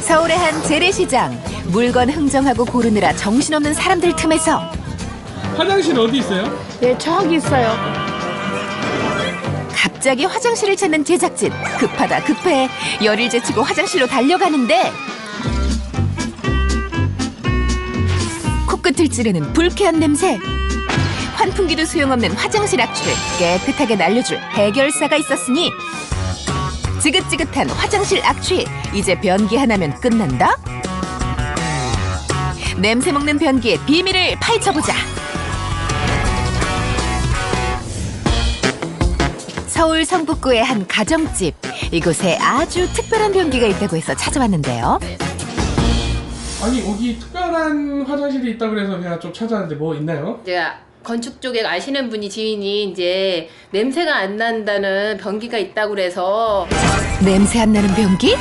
서울의 한 재래시장. 물건 흥정하고 고르느라 정신없는 사람들 틈에서 화장실 어디 있어요? 예, 저기 있어요. 갑자기 화장실을 찾는 제작진. 급하다 급해. 열을 제치고 화장실로 달려가는데 코끝을 찌르는 불쾌한 냄새. 환풍기도 소용없는 화장실 악취를 깨끗하게 날려줄 해결사가 있었으니 지긋지긋한 화장실 악취. 이제 변기 하나면 끝난다? 냄새 먹는 변기의 비밀을 파헤쳐보자. 서울 성북구의 한 가정집. 이곳에 아주 특별한 변기가 있다고 해서 찾아왔는데요. 아니 여기 특별한 화장실이 있다고 그래서 제가 좀 찾아왔는데 뭐 있나요? 제가 건축 쪽에 아시는 분이 지인이 이제 냄새가 안 난다는 변기가 있다고 그래서 냄새 안 나는 변기?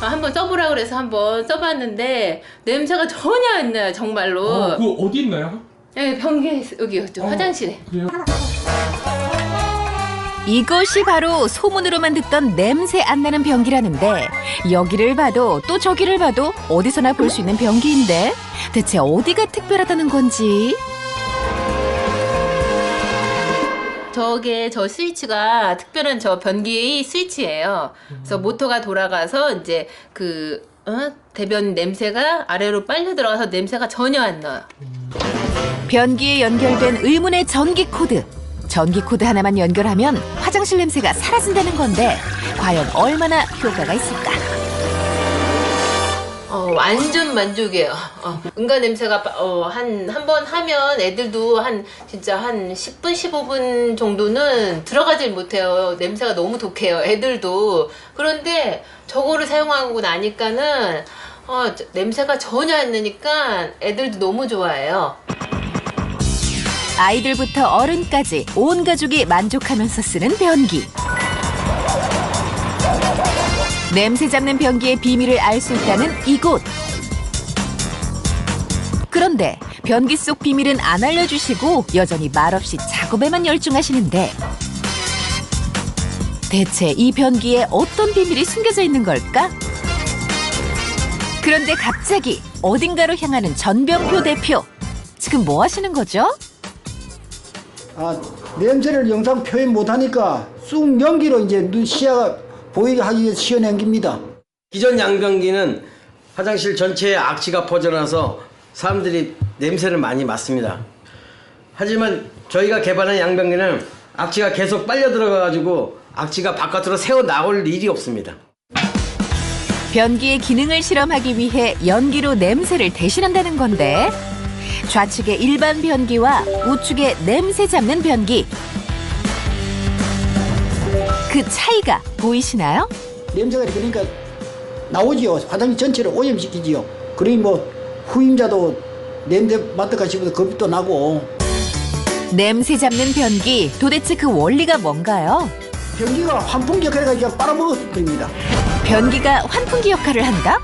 아, 한번 써보라 그래서 한번 써봤는데 냄새가 전혀 안 나요 정말로. 어, 그거 어디 있나요? 예, 변기에 있- 여기 저 어. 화장실에. 그래요? 이것이 바로 소문으로만 듣던 냄새 안 나는 변기라는데 여기를 봐도 또 저기를 봐도 어디서나 볼 수 있는 변기인데 대체 어디가 특별하다는 건지 저게 저 스위치가 특별한 저 변기의 스위치예요. 그래서 모터가 돌아가서 이제 그 어? 대변 냄새가 아래로 빨려 들어가서 냄새가 전혀 안 나요. 변기에 연결된 의문의 전기 코드 전기 코드 하나만 연결하면 화장실 냄새가 사라진다는 건데 과연 얼마나 효과가 있을까? 어, 완전 만족이에요. 어, 응가 냄새가 어, 한한 번 하면 애들도 한 진짜 한 10분 15분 정도는 들어가질 못해요. 냄새가 너무 독해요. 애들도. 그런데 저거를 사용하고 나니까는 어, 저- 냄새가 전혀 안 나니까 애들도 너무 좋아해요. 아이들부터 어른까지 온 가족이 만족하면서 쓰는 변기. 냄새 잡는 변기의 비밀을 알 수 있다는 이곳. 그런데 변기 속 비밀은 안 알려주시고 여전히 말없이 작업에만 열중하시는데 대체 이 변기에 어떤 비밀이 숨겨져 있는 걸까? 그런데 갑자기 어딘가로 향하는 전병표 대표. 지금 뭐 하시는 거죠? 아, 냄새를 영상 표현 못하니까 쑥 연기로 이제 눈 시야가 보이게 하기 위해서 시연한 겁니다. 기존 양변기는 화장실 전체에 악취가 퍼져나서 사람들이 냄새를 많이 맡습니다. 하지만 저희가 개발한 양변기는 악취가 계속 빨려 들어가가지고 악취가 바깥으로 새어 나올 일이 없습니다. 변기의 기능을 실험하기 위해 연기로 냄새를 대신한다는 건데 좌측의 일반 변기와 우측의 냄새 잡는 변기 그 차이가 보이시나요? 냄새가 그러니까 나오지요. 화장실 전체를 오염시키지요. 그러니 뭐 후임자도 냄새 맡아가 싶어서 겁이 또 나고 냄새 잡는 변기 도대체 그 원리가 뭔가요? 변기가 환풍기 역할을 그냥 빨아먹었습니다. 변기가 환풍기 역할을 한다?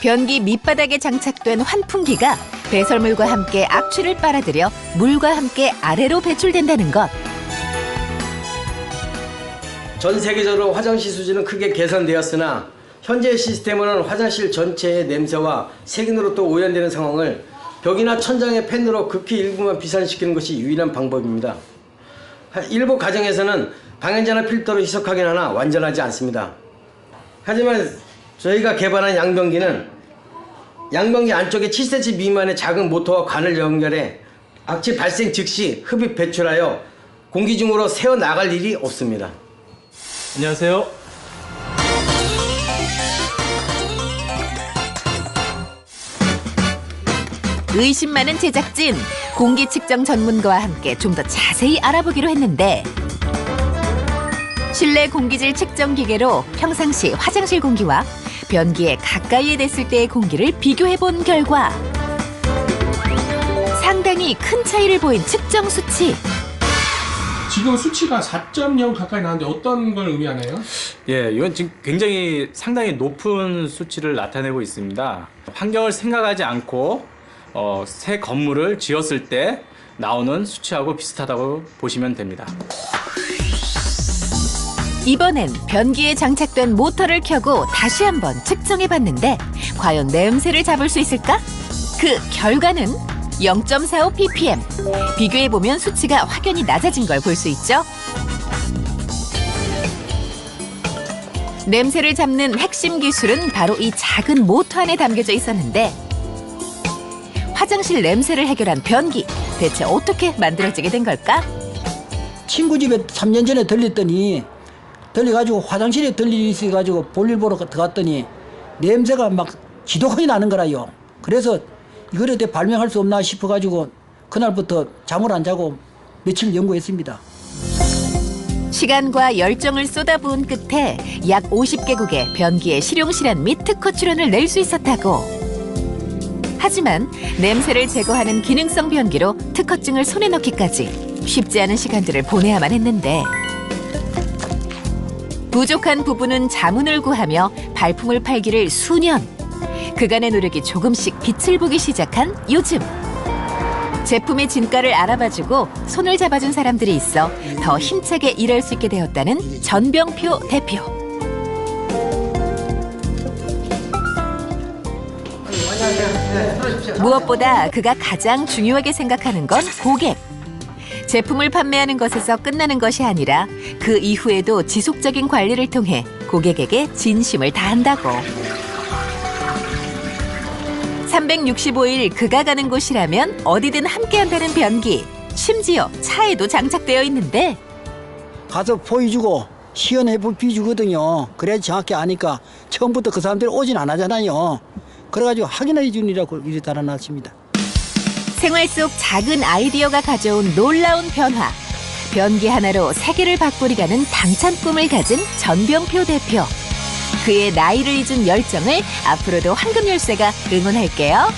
변기 밑바닥에 장착된 환풍기가 배설물과 함께 악취를 빨아들여 물과 함께 아래로 배출된다는 것. 전 세계적으로 화장실 수질은 크게 개선되었으나 현재 시스템으로는 화장실 전체의 냄새와 세균으로 또 오염되는 상황을 벽이나 천장의 팬으로 극히 일부만 비산시키는 것이 유일한 방법입니다. 하- 일부 가정에서는 방향제나 필터로 희석하긴 하나 완전하지 않습니다. 하지만 저희가 개발한 양변기는 양변기 안쪽에 7cm 미만의 작은 모터와 관을 연결해 악취 발생 즉시 흡입 배출하여 공기 중으로 새어 나갈 일이 없습니다. 안녕하세요. 의심 많은 제작진 공기 측정 전문가와 함께 좀 더 자세히 알아보기로 했는데 실내 공기질 측정 기계로 평상시 화장실 공기와 변기에 가까이에 댔을 때의 공기를 비교해 본 결과 상당히 큰 차이를 보인 측정 수치. 지금 수치가 4.0 가까이 나왔는데 어떤 걸 의미하나요? 예, 이건 지금 굉장히 상당히 높은 수치를 나타내고 있습니다. 환경을 생각하지 않고 어, 새 건물을 지었을 때 나오는 수치하고 비슷하다고 보시면 됩니다. 이번엔 변기에 장착된 모터를 켜고 다시 한번 측정해 봤는데 과연 냄새를 잡을 수 있을까? 그 결과는 0.45 ppm. 비교해 보면 수치가 확연히 낮아진 걸 볼 수 있죠. 냄새를 잡는 핵심 기술은 바로 이 작은 모터 안에 담겨져 있었는데 화장실 냄새를 해결한 변기 대체 어떻게 만들어지게 된 걸까? 친구 집에 3년 전에 들렸더니 들려가지고 화장실에 들리 있어가지고 볼일 보러 들어갔더니 냄새가 막 지독하게 나는 거라요. 그래서 이거를 어떻게 발명할 수 없나 싶어가지고 그날부터 잠을 안 자고 며칠 연구했습니다. 시간과 열정을 쏟아부은 끝에 약 50개국의 변기의 실용실현 및 특허 출원을 낼 수 있었다고. 하지만 냄새를 제거하는 기능성 변기로 특허증을 손에 넣기까지 쉽지 않은 시간들을 보내야만 했는데 부족한 부분은 자문을 구하며 발품을 팔기를 수년 그간의 노력이 조금씩 빛을 보기 시작한 요즘 제품의 진가를 알아봐주고 손을 잡아준 사람들이 있어 더 힘차게 일할 수 있게 되었다는 전병표 대표. 무엇보다 그가 가장 중요하게 생각하는 건 고객. 제품을 판매하는 것에서 끝나는 것이 아니라 그 이후에도 지속적인 관리를 통해 고객에게 진심을 다한다고. 365일 그가 가는 곳이라면 어디든 함께 한다는 변기. 심지어 차에도 장착되어 있는데 가서 보여주고 시연해 비주거든요. 그래야 정확히 아니까 처음부터 그 사람들이 오진 안 하잖아요. 그래가지고 확인해 주니라고 이리 달아놨습니다. 생활 속 작은 아이디어가 가져온 놀라운 변화. 변기 하나로 세계를 바꾸리라는 당찬 꿈을 가진 전병표 대표. 그의 나이를 잊은 열정을 앞으로도 황금 열쇠가 응원할게요.